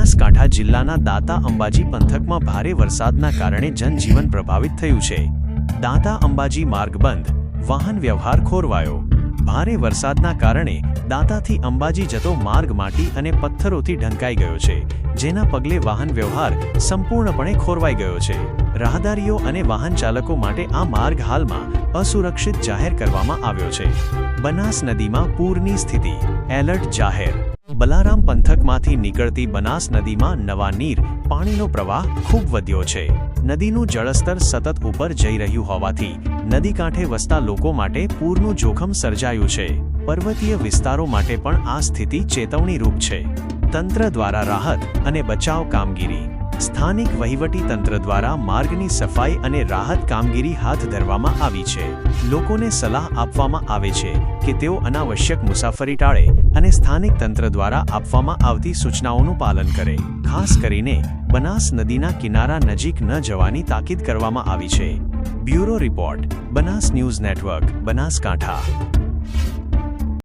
બનાસકાંઠા જિલ્લાના દાતા અંબાજી પંથકમાં ભારે વરસાદના કારણે જનજીવન પ્રભાવિત થયું છે. દાતા અંબાજી માર્ગ બંધ, વાહન વ્યવહાર ખોરવાયો. ભારે વરસાદના કારણે દાતાથી અંબાજી જતો માર્ગ માટી અને પથ્થરોથી ઢંકાઈ ગયો છે, જેના પગલે વાહન વ્યવહાર સંપૂર્ણપણે ખોરવાઈ ગયો છે. રાહદારીઓ અને વાહન ચાલકો માટે આ માર્ગ હાલમાં અસુરક્ષિત જાહેર કરવામાં આવ્યો છે. બનાસ નદીમાં પૂરની સ્થિતિ, એલર્ટ જાહેર બલારામ પંથકમાંથી નીકળતી બનાસ નદીમાં નવા નીર, પાણીનો પ્રવાહ ખૂબ વધ્યો છે. નદીનું જળસ્તર સતત ઉપર જઈ રહ્યું હોવાથી નદી કાંઠે વસતા લોકો માટે પૂરનું જોખમ સર્જાયું છે. પર્વતીય વિસ્તારો માટે પણ આ સ્થિતિ ચેતવણીરૂપ છે. તંત્ર દ્વારા રાહત અને બચાવ કામગીરી. સ્થાનિક વહીવટી તંત્ર દ્વારા માર્ગની સફાઈ અને રાહત કામગીરી હાથ ધરવામાં આવી છે. લોકોને સલાહ આપવામાં આવે છે કે તેઓ અનાવશ્યક મુસાફરી ટાળે અને સ્થાનિક તંત્ર દ્વારા આપવામાં આવતી સૂચનાઓનું પાલન કરે. ખાસ કરીને, બનાસ નદીના કિનારા નજીક ન જવાની તાકીદ કરવામાં આવી છે. Bureau report, Banas news network, Banaskantha.